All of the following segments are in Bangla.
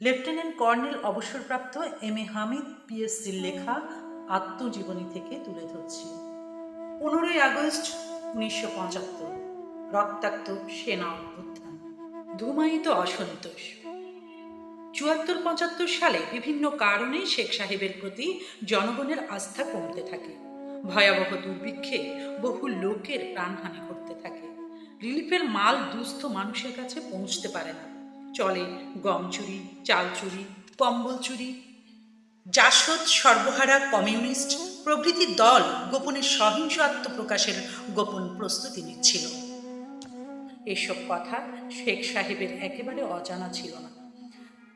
লেফটেন্যান্ট কর্নেল অবসরপ্রাপ্ত এম এ হামিদ, পিএসসির লেখা আত্মজীবনী থেকে তুলে ধরছি। পনেরোই আগস্ট উনিশশো পঁচাত্তর, রক্তাক্ত সেনা অভ্যুত্থান ধুমায়িত অসন্তোষ। চুয়াত্তর পঁচাত্তর সালে বিভিন্ন কারণে শেখ সাহেবের প্রতি জনগণের আস্থা কমতে থাকে। ভয়াবহ দুর্ভিক্ষে বহু লোকের প্রাণহানি করতে থাকে। রিলিফের মাল দুস্থ মানুষের কাছে পৌঁছতে পারে না। চলে গম চুরি চাল চুরি কম্বল চুরি জাসদ সর্বহারা কমিউনিস্ট, প্রভৃতি দল গোপনে সহিংস আত্মপ্রকাশের গোপন প্রস্তুতি নিচ্ছিল। এসব কথা শেখ সাহেবের একেবারে অজানা ছিল না।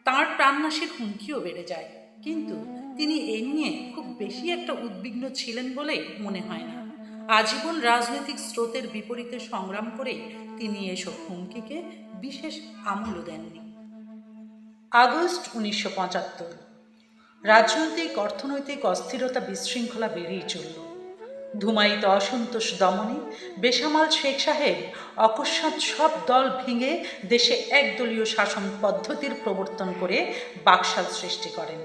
তাঁর প্রাণনাশের হুমকিও বেড়ে যায়, কিন্তু তিনি এ নিয়ে খুব বেশি একটা উদ্বিগ্ন ছিলেন বলে মনে হয় না। আজীবন রাজনৈতিক স্রোতের বিপরীতে সংগ্রাম করে তিনি এসব হুমকিকে বিশেষ আমলও দেননি। আগস্ট উনিশশো পঁচাত্তর, রাজনৈতিক, অর্থনৈতিক অস্থিরতা বিশৃঙ্খলা বেড়েই চলল। ধুমায়িত অসন্তোষ দমনে বেসামাল শেখ সাহেব অকস্মাৎ সব দল ভেঙে দেশে একদলীয় শাসন পদ্ধতির প্রবর্তন করে বাকশাল সৃষ্টি করেন।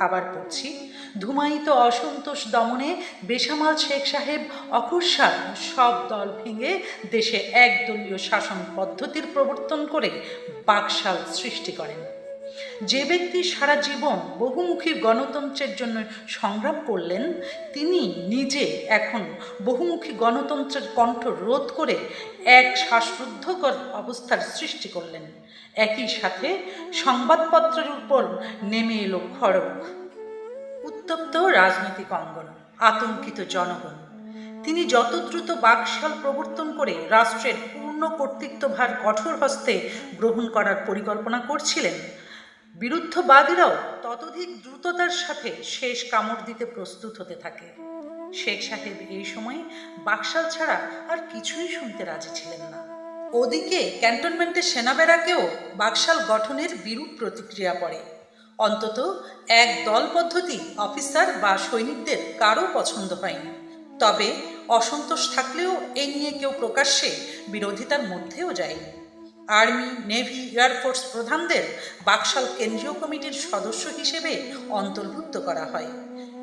আবার পড়ছি। ধুমায়িত অসন্তোষ দমনে বেসামাল শেখ সাহেব অকস্মাৎ সব দল ভেঙে দেশে একদলীয় শাসন পদ্ধতির প্রবর্তন করে বাকশাল সৃষ্টি করেন। যে ব্যক্তি সারা জীবন বহুমুখী গণতন্ত্রের জন্য সংগ্রাম করলেন, তিনি নিজে এখন বহুমুখী গণতন্ত্রের কণ্ঠ রোধ করে এক শ্বাসরুদ্ধকর অবস্থার সৃষ্টি করলেন। একই সাথে সংবাদপত্রের উপর নেমে এলো খড়গ। উত্তপ্ত রাজনৈতিক অঙ্গন, আতঙ্কিত জনগণ। তিনি যত দ্রুত বাকশাল প্রবর্তন করে রাষ্ট্রের পূর্ণ কর্তৃত্বভার কঠোর হস্তে গ্রহণ করার পরিকল্পনা করছিলেন, বিরুদ্ধবাদীরাও ততোধিক দ্রুততার সাথে শেষ কামড় দিতে প্রস্তুত হতে থাকে। শেখ সাহেব এই সময় বাকশাল ছাড়া আর কিছুই শুনতে রাজি ছিলেন না। ওদিকে ক্যান্টনমেন্টের সেনাবেরাকেও বাকশাল গঠনের বিরূপ প্রতিক্রিয়া পড়ে। অন্তত এক দল পদ্ধতি অফিসার বা সৈনিকদের কারও পছন্দ হয়নি। তবে অসন্তোষ থাকলেও এ নিয়ে কেউ প্রকাশ্যে বিরোধিতার মধ্যেও যায়নি। আর্মি, নেভি এয়ারফোর্স প্রধানদের বাকশাল কেন্দ্রীয় কমিটির সদস্য হিসেবে অন্তর্ভুক্ত করা হয়।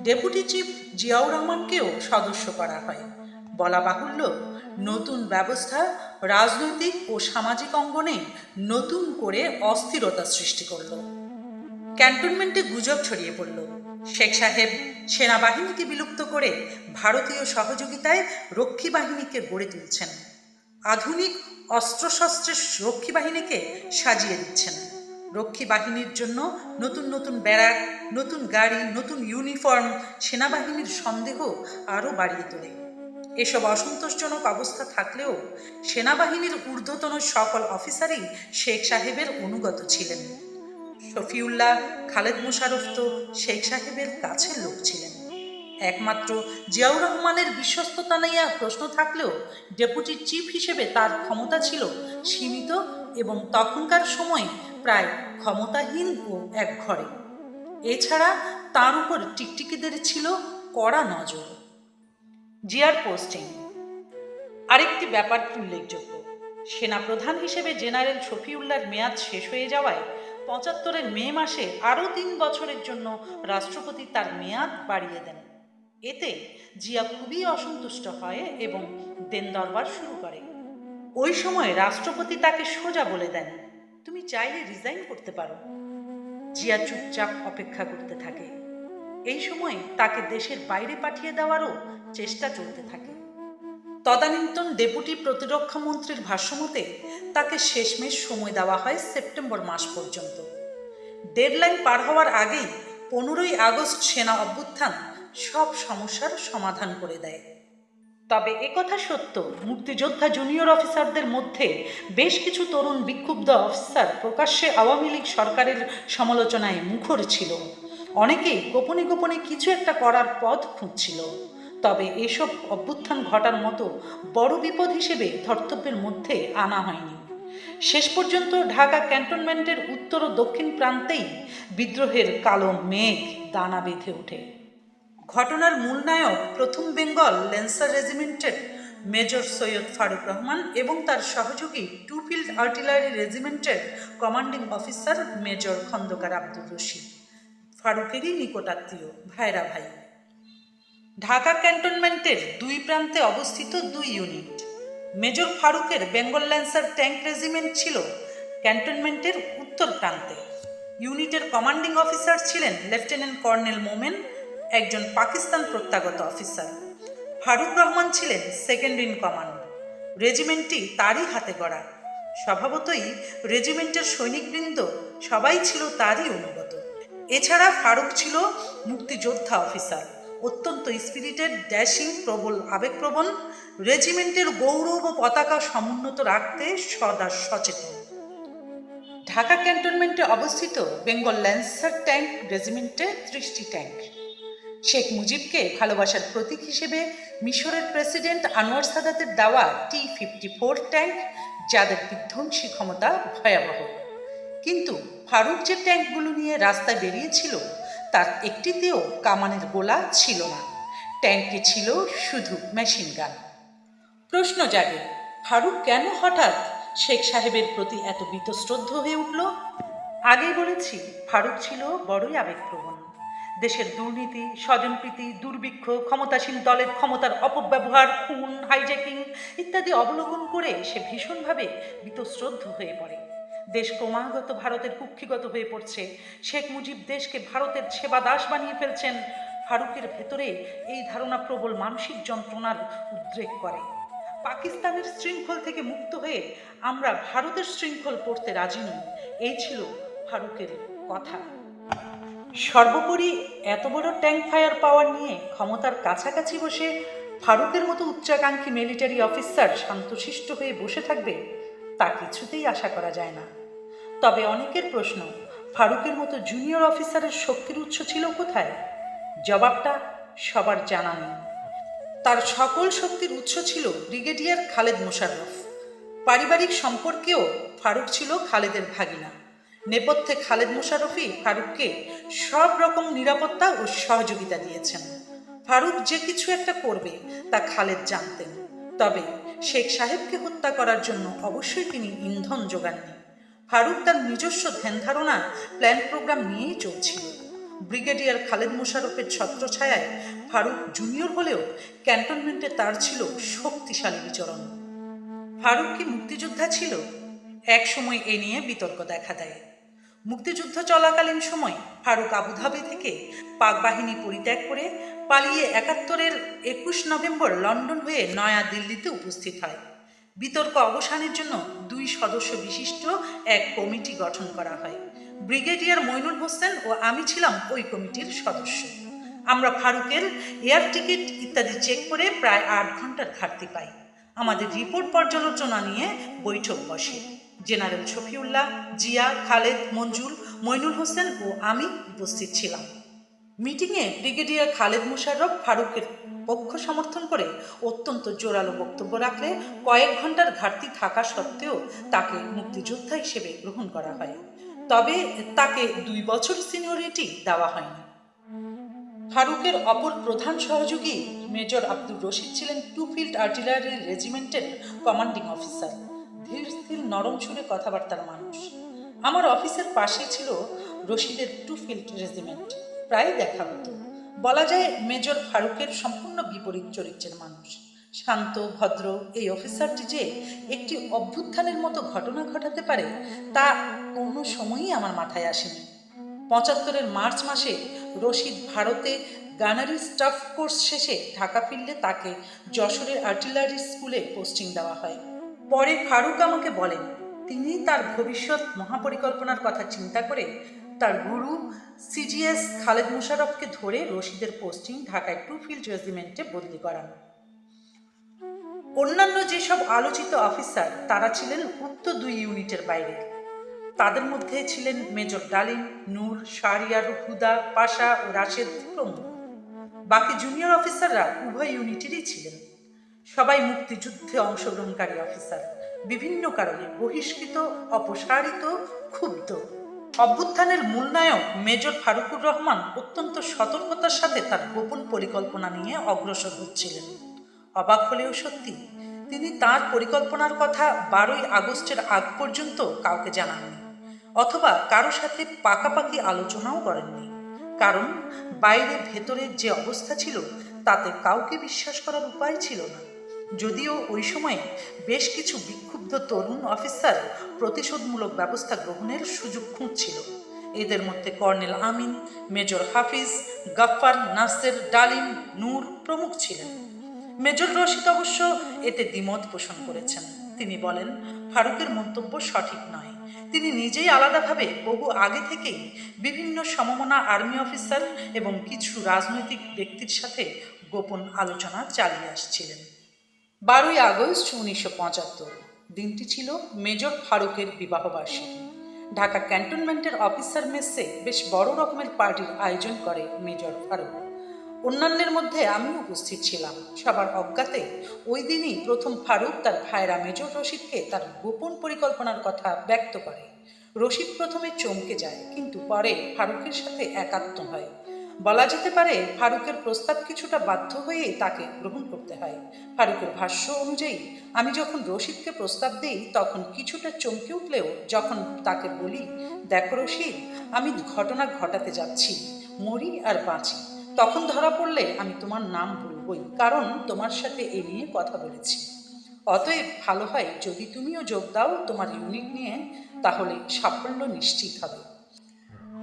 ডেপুটি চিফ জিয়াউর রহমানকেও সদস্য করা হয়। বলা বাহুল্য নতুন ব্যবস্থা রাজনৈতিক ও সামাজিক অঙ্গনে নতুন করে অস্থিরতা সৃষ্টি করল। ক্যান্টনমেন্টে গুজব ছড়িয়ে পড়ল। শেখ সাহেব সেনাবাহিনীকে বিলুপ্ত করে ভারতীয় সহযোগিতায় রক্ষী বাহিনীকে গড়ে তুলছেন। আধুনিক অস্ত্রশস্ত্রের রক্ষী বাহিনীকে সাজিয়ে দিচ্ছেন। রক্ষী বাহিনীর জন্য নতুন নতুন ব্যারাক, নতুন গাড়ি, নতুন ইউনিফর্ম সেনাবাহিনীর সন্দেহ আরও বাড়িয়ে তোলে। এসব অসন্তোষজনক অবস্থা থাকলেও সেনাবাহিনীর ঊর্ধ্বতন সকল অফিসারই শেখ সাহেবের অনুগত ছিলেন। শফিউল্লাহ, খালেদ মোশারফ তো শেখ সাহেবের কাছের লোক ছিলেন। একমাত্র জিয়াউর রহমানের বিশ্বস্ততা নিয়ে প্রশ্ন থাকলেও ডেপুটি চিফ হিসেবে তার ক্ষমতা ছিল সীমিত এবং তখনকার সময় প্রায় ক্ষমতাহীন ও এক ঘরে এছাড়া তার উপর টিকটিকিদের ছিল কড়া নজর। জিয়ার পোস্টিং। আরেকটি ব্যাপার উল্লেখযোগ্য, সেনাপ্রধান হিসেবে জেনারেল শফিউল্লাহর মেয়াদ শেষ হয়ে যাওয়ায় পঁচাত্তরের মে মাসে আরও তিন বছরের জন্য রাষ্ট্রপতি তার মেয়াদ বাড়িয়ে দেন। এতে জিয়া খুবই অসন্তুষ্ট হয় এবং দেন দরবার শুরু করে। ওই সময় রাষ্ট্রপতি তাকে সোজা বলে দেন, তুমি চাইলে রিজাইন করতে পারো। জিয়া চুপচাপ অপেক্ষা করতে থাকে। এই সময় তাকে দেশের বাইরে পাঠিয়ে দেওয়ারও চেষ্টা চলতে থাকে। তদানীন্তন ডেপুটি প্রতিরক্ষা মন্ত্রীর ভাষ্যমতে তাকে শেষমেশ সময় দেওয়া হয় সেপ্টেম্বর মাস পর্যন্ত। ডেডলাইন পার হওয়ার আগেই পনেরোই আগস্ট সেনা অভ্যুত্থান সব সমস্যার সমাধান করে দেয়। তবে একথা সত্য, মুক্তিযোদ্ধা জুনিয়র অফিসারদের মধ্যে বেশ কিছু তরুণ বিক্ষুব্ধ অফিসার প্রকাশ্যে আওয়ামী লীগ সরকারের সমালোচনায় মুখর ছিল। অনেকেই গোপনে গোপনে কিছু একটা করার পথ খুঁজছিল। তবে এসব অভ্যুত্থান ঘটার মতো বড় বিপদ হিসেবে ধর্তব্যের মধ্যে আনা হয়নি। শেষ পর্যন্ত ঢাকা ক্যান্টনমেন্টের উত্তর ও দক্ষিণ প্রান্তেই বিদ্রোহের কালো মেঘ দানা বেঁধে ওঠে। ঘটনার মূল নায়ক প্রথম বেঙ্গল ল্যান্সার রেজিমেন্টের মেজর সৈয়দ ফারুক রহমান এবং তার সহযোগী two field artillery রেজিমেন্টের commanding officer major Khandaker Abdur Rashid. ফারুকেরই নিকটাত্মীয়, ভাইরা ভাই। ঢাকা ক্যান্টনমেন্টের দুই প্রান্তে অবস্থিত দুই ইউনিট। মেজর ফারুকের বেঙ্গল ল্যান্সার ট্যাঙ্ক রেজিমেন্ট ছিল ক্যান্টনমেন্টের উত্তর প্রান্তে। ইউনিটের কমান্ডিং অফিসার ছিলেন লেফটেন্যান্ট কর্নেল মোমেন, একজন পাকিস্তান প্রত্যাগত অফিসার। ফারুক রহমান ছিলেন সেকেন্ড ইন কমান্ড। রেজিমেন্টটি তারই হাতে গড়া। স্বভাবতই রেজিমেন্টের সৈনিকবৃন্দ সবাই ছিল তারই অনুগত। এছাড়া ফারুক ছিল মুক্তিযোদ্ধা অফিসার, অত্যন্ত স্পিরিটেড, ড্যাশিং, প্রবল আবেগপ্রবণ, রেজিমেন্টের গৌরব ও পতাকা সমুন্নত রাখতে সদা সচেতন। ঢাকা ক্যান্টনমেন্টে অবস্থিত বেঙ্গল ল্যান্সার ট্যাঙ্ক রেজিমেন্টে ত্রিশটি ট্যাঙ্ক। শেখ মুজিবকে ভালোবাসার প্রতীক হিসেবে মিশরের প্রেসিডেন্ট আনোয়ার সাদাতের দেওয়া টি ফিফটি ফোর ট্যাঙ্ক, যাদের বিধ্বংসী ক্ষমতা ভয়াবহ। কিন্তু ফারুক যে ট্যাঙ্কগুলো নিয়ে রাস্তায় বেরিয়েছিল, তার একটিতেও কামানের গোলা ছিল না। ট্যাঙ্কে ছিল শুধু মেশিন গান। প্রশ্ন জাগে, ফারুক কেন হঠাৎ শেখ সাহেবের প্রতি এত বীতশ্রদ্ধ হয়ে উঠল? আগেই বলেছি, ফারুক ছিল বড়ই আবেগপ্রবণ। দেশের দুর্নীতি, স্বজনপ্রীতি, দুর্ভিক্ষ, ক্ষমতাসীন দলের ক্ষমতার অপব্যবহার, খুন, হাইজ্যাকিং ইত্যাদি অবলোকন করে সে ভীষণভাবে বীতশ্রদ্ধ হয়ে পড়ে। দেশ ক্রমাগত ভারতের কুক্ষিগত হয়ে পড়ছে। শেখ মুজিব দেশকে ভারতের সেবা দাস বানিয়ে ফেলছেন। ফারুকের ভেতরে এই ধারণা প্রবল মানসিক যন্ত্রণার উদ্রেক করে। পাকিস্তানের শৃঙ্খল থেকে মুক্ত হয়ে আমরা ভারতের শৃঙ্খল পড়তে রাজি নই। এই ছিল ফারুকের কথা। সর্বোপরি এত বড় ট্যাঙ্ক ফায়ার পাওয়ার নিয়ে ক্ষমতার কাছাকাছি বসে ফারুকের মতো উচ্চাকাঙ্ক্ষী মিলিটারি অফিসার শান্তশিষ্ট হয়ে বসে থাকবে তা কিছুতেই আশা করা যায় না। তবে অনেকের প্রশ্ন, ফারুকের মতো জুনিয়র অফিসারের শক্তির উৎস ছিল কোথায়? জবাবটা সবার জানা নেই। তার সকল শক্তির উৎস ছিল ব্রিগেডিয়ার খালেদ মোশাররফ। পারিবারিক সম্পর্কেও ফারুক ছিল খালেদের ভাগিনা। নেপথ্যে খালেদ মোশাররফই ফারুককে সব রকম নিরাপত্তা ও সহযোগিতা দিয়েছেন। ফারুক যে কিছু একটা করবে, তা খালেদ জানতেন। তবে শেখ সাহেবকে হত্যা করার জন্য অবশ্যই তিনি ইন্ধন যোগাননি। ফারুক তার নিজস্ব ধ্যান ধারণা, প্ল্যান প্রোগ্রাম নিয়েই চলছিল। ব্রিগেডিয়ার খালেদ মোশারফের ছত্রছায়ায় ফারুক জুনিয়র হলেও ক্যান্টনমেন্টে তার ছিল শক্তিশালী বিচরণ। ফারুক কি মুক্তিযোদ্ধা ছিল? এক সময় এ নিয়ে বিতর্ক দেখা দেয়। মুক্তিযুদ্ধ চলাকালীন সময় ফারুক আবুধাবি থেকে পাক বাহিনী পরিত্যাগ করে পালিয়ে একাত্তরের একুশ নভেম্বর লন্ডন হয়ে নয়া দিল্লিতে উপস্থিত হয়। বিতর্ক অবসানের জন্য দুই সদস্য বিশিষ্ট এক কমিটি গঠন করা হয়। ব্রিগেডিয়ার মইনুল হোসেন ও আমি ছিলাম ওই কমিটির সদস্য। আমরা ফারুকের এয়ার টিকিট ইত্যাদি চেক করে প্রায় আট ঘণ্টার ঘাটতি পাই। আমাদের রিপোর্ট পর্যালোচনা নিয়ে বৈঠক বসে। জেনারেল শফিউল্লাহ, জিয়া, খালেদ, মঞ্জুর, মইনুল হোসেন ও আমি উপস্থিত ছিলাম। মিটিংয়ে ব্রিগেডিয়ার খালেদ মুশাররফ ফারুকের পক্ষ সমর্থন করে অত্যন্ত জোরালো বক্তব্য রাখলে কয়েক ঘণ্টার ঘাটতি থাকা সত্ত্বেও তাকে মুক্তিযোদ্ধা হিসেবে গ্রহণ করা হয়। তবে তাকে দুই বছর সিনিয়রিটি দেওয়া হয়নি। ফারুকের অপর প্রধান সহযোগী মেজর আব্দুর রশিদ ছিলেন টু ফিল্ড আর্টিলারি রেজিমেন্টের কমান্ডিং অফিসার। ধীর স্থির নরম সুরে কথাবার্তার মানুষ। আমার অফিসের পাশে ছিল রশিদের টু ফিল্ড রেজিমেন্ট। প্রায় দেখা হতো। বলা যায়, মেজর ফারুকের সম্পূর্ণ বিপরীত চরিত্রের মানুষ। শান্ত, ভদ্র এই অফিসারটি যে একটি অভ্যুত্থানের মতো ঘটনা ঘটাতে পারে, তা কোনো সময়ই আমার মাথায় আসেনি। পঁচাত্তরের মার্চ মাসে রশিদ ভারতে গানারি স্টাফ কোর্স শেষে ঢাকা ফিরলে তাকে যশোরের আর্টিলারি স্কুলে পোস্টিং দেওয়া হয়। পরে ফারুক আমাকে বলেন, তিনি তার ভবিষ্যৎ মহাপরিকল্পনার কথা চিন্তা করে তার গুরু সিজিএস খালেদ মুশারফকে ধরে রশিদের পোস্টিং ঢাকায় টু ফিল্ড রেজিমেন্টে বদলি করান। অন্যান্য যেসব আলোচিত অফিসার, তারা ছিলেন উক্ত দুই ইউনিটের বাইরে। তাদের মধ্যে ছিলেন মেজর ডালিম, নূর, শাহরিয়ার হুদা, পাশা ও রাশেদ প্রমুখ। বাকি জুনিয়র অফিসাররা উভয় ইউনিটেরই ছিলেন। সবাই মুক্তিযুদ্ধে অংশগ্রহণকারী অফিসার। বিভিন্ন কারণে বহিষ্কৃত, অপসারিত, ক্ষুব্ধ। অভ্যুত্থানের মূল নায়ক মেজর ফারুকুর রহমান অত্যন্ত সতর্কতার সাথে তার গোপন পরিকল্পনা নিয়ে অগ্রসর হচ্ছিলেন। অবাক হলেও সত্যি, তিনি তার পরিকল্পনার কথা বারোই আগস্টের আগ পর্যন্ত কাউকে জানাননি, অথবা কারও সাথে পাকাপাকি আলোচনাও করেননি। কারণ, বাইরে ভেতরের যে অবস্থা ছিল, তাতে কাউকে বিশ্বাস করার উপায় ছিল না। যদিও ওই সময়ে বেশ কিছু বিক্ষুব্ধ তরুণ অফিসার প্রতিশোধমূলক ব্যবস্থা গ্রহণের সুযোগ খুঁজছিল। এদের মধ্যে কর্নেল আমিন, মেজর হাফিজ, গাফফার নাসের ডালিম নূর প্রমুখ ছিলেন। মেজর রশিদ অবশ্য এতে দ্বিমত পোষণ করেছেন। তিনি বলেন, ফারুকের মন্তব্য সঠিক নয়। তিনি নিজেই আলাদাভাবে বহু আগে থেকেই বিভিন্ন সমমনা আর্মি অফিসার এবং কিছু রাজনৈতিক ব্যক্তির সাথে গোপন আলোচনা চালিয়ে আসছিলেন। বারোই আগস্ট উনিশশো পঁচাত্তর। দিনটি ছিল মেজর ফারুকের বিবাহবার্ষিকী ঢাকা ক্যান্টনমেন্টের অফিসার মেসে বেশ বড় রকমের পার্টির আয়োজন করে মেজর ফারুক। অন্যান্যের মধ্যে আমিও উপস্থিত ছিলাম। সবার অজ্ঞাতে ওই দিনই প্রথম ফারুক তার ভাইরা মেজর রশিদকে তার গোপন পরিকল্পনার কথা ব্যক্ত করে। রশিদ প্রথমে চমকে যায়, কিন্তু পরে ফারুকের সাথে একাত্ম হয়। বলা যেতে পারে, ফারুকের প্রস্তাব কিছুটা বাধ্য হয়ে তাকে গ্রহণ করতে হয়। ফারুকের ভাষ্য অনুযায়ী, আমি যখন রশিদকে প্রস্তাব দিই, তখন কিছুটা চমকে উঠলেও যখন তাকে বলি, দেখো রশিদ, আমি ঘটনা ঘটাতে যাচ্ছি, মরি আর বাঁচি। তখন ধরা পড়লে আমি তোমার নাম বলবই, কারণ তোমার সাথে এ নিয়ে কথা বলেছি। অতএব ভালো হয় যদি তুমিও যোগ দাও তোমার ইউনিট নিয়ে, তাহলে সাফল্য নিশ্চিত হবে।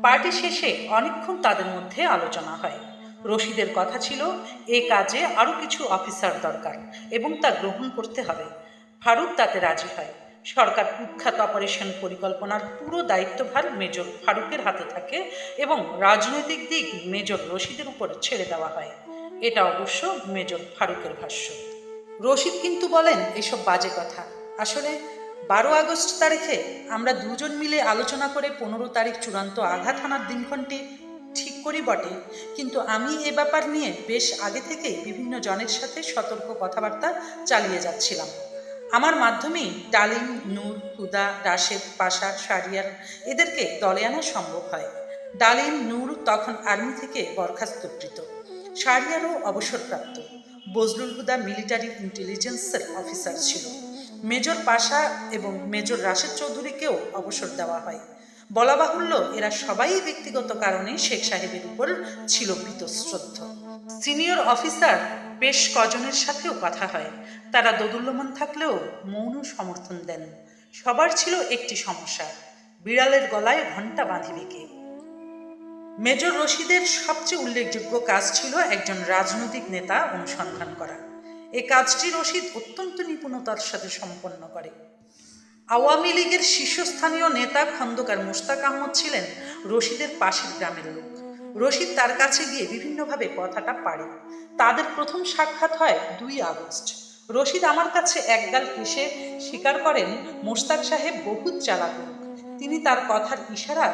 পার্টি শেষে অনেকক্ষণ তাদের মধ্যে আলোচনা হয়। রশিদের কথা ছিল, এ কাজে আরও কিছু অফিসার দরকার এবং তা গ্রহণ করতে হবে। ফারুক তাতে রাজি হয়। সরকার কুখ্যাত অপারেশন পরিকল্পনার পুরো দায়িত্বভার মেজর ফারুকের হাতে থাকে এবং রাজনৈতিক দিক মেজর রশিদের উপর ছেড়ে দেওয়া হয়। এটা অবশ্য মেজর ফারুকের ভাষ্য। রশিদ কিন্তু বলেন, এসব বাজে কথা। আসলে বারো আগস্ট তারিখে আমরা দুজন মিলে আলোচনা করে পনেরো তারিখ চূড়ান্ত আঘাত হানার দিনক্ষণটি ঠিক করি বটে। কিন্তু আমি এ ব্যাপার নিয়ে বেশ আগে থেকেই বিভিন্ন জনের সাথে সতর্ক কথাবার্তা চালিয়ে যাচ্ছিলাম। আমার মাধ্যমেই ডালিম, নূর, হুদা, রাশেদ, পাশা, শারিয়ার এদেরকে দলে আনা সম্ভব হয়। ডালিম, নূর তখন আর্মি থেকে বরখাস্তকৃত। শারিয়ারও অবসরপ্রাপ্ত। বজলুল হুদা মিলিটারি ইন্টেলিজেন্সের অফিসার ছিল। মেজর পাশা এবং মেজর রাশেদ চৌধুরীকেও অবসর দেওয়া হয়। বলা বাহুল্য, এরা সবাই ব্যক্তিগত কারণে শেখ সাহেবের উপর ছিল বীতশ্রদ্ধ। সিনিয়র অফিসার বেশ কজনের সাথেও কথা হয়। তারা দোদুল্যমান থাকলেও মৌন সমর্থন দেন। সবার ছিল একটি সমস্যা, বিড়ালের গলায় ঘণ্টা বাঁধিবে কে মেজর রশিদের সবচেয়ে উল্লেখযোগ্য কাজ ছিল একজন রাজনৈতিক নেতা অনুসন্ধান করা। এই কাজটি রশিদ অত্যন্ত নিপুণতার সাথে সম্পন্ন করে। আওয়ামী লীগের শীর্ষস্থানীয় নেতা খন্দকার মুশতাক আহমদ ছিলেন রশিদের পাশের গ্রামের লোক। রশিদ তার কাছে গিয়ে বিভিন্নভাবে কথাটা পারে। তাদের প্রথম সাক্ষাৎ হয় দুই আগস্ট। রশিদ আমার কাছে একগাল কেসে স্বীকার করেন, মোশতাক সাহেব বহুত চালাক তিনি তার কথার ইশারা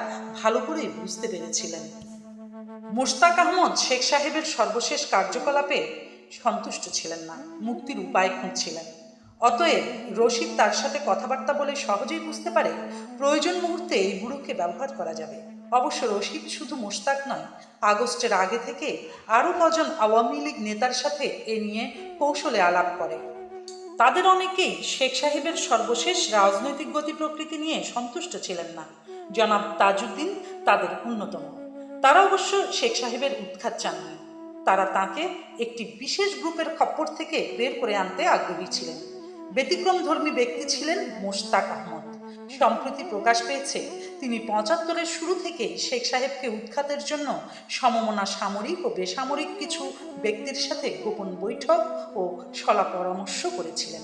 ভালো করে বুঝতে পেরেছিলেন। মোশতাক আহমদ শেখ সাহেবের সর্বশেষ কার্যকলাপে সন্তুষ্ট ছিলেন না, মুক্তির উপায় খুঁজছিলেন। অতএব রশিদ তার সাথে কথাবার্তা বলে সহজেই বুঝতে পারে প্রয়োজন মুহূর্তে এই বুড়োকে ব্যবহার করা যাবে। অবশ্য রশিদ শুধু মোশতাক নয়, আগস্টের আগে থেকে আরও কজন আওয়ামী লীগ নেতার সাথে এ নিয়ে কৌশলে আলাপ করে। তাদের অনেকেই শেখ সাহেবের সর্বশেষ রাজনৈতিক গতি প্রকৃতি নিয়ে সন্তুষ্ট ছিলেন না। জনাব তাজউদ্দিন তাদের অন্যতম। তারা অবশ্য শেখ সাহেবের উৎখাত চাননি। তারা তাকে একটি বিশেষ গ্রুপের খপ্পর থেকে বের করে আনতে আগ্রহী ছিলেন। ব্যতিক্রম ধর্মী ব্যক্তি ছিলেন মোশতাক আহমদ। সম্প্রতি প্রকাশ পেয়েছে, তিনি পঁচাত্তরের শুরু থেকে শেখ সাহেবকে উৎখাতের জন্য সমমনা সামরিক ও বেসামরিক কিছু ব্যক্তির সাথে গোপন বৈঠক ও সলা পরামর্শ করেছিলেন।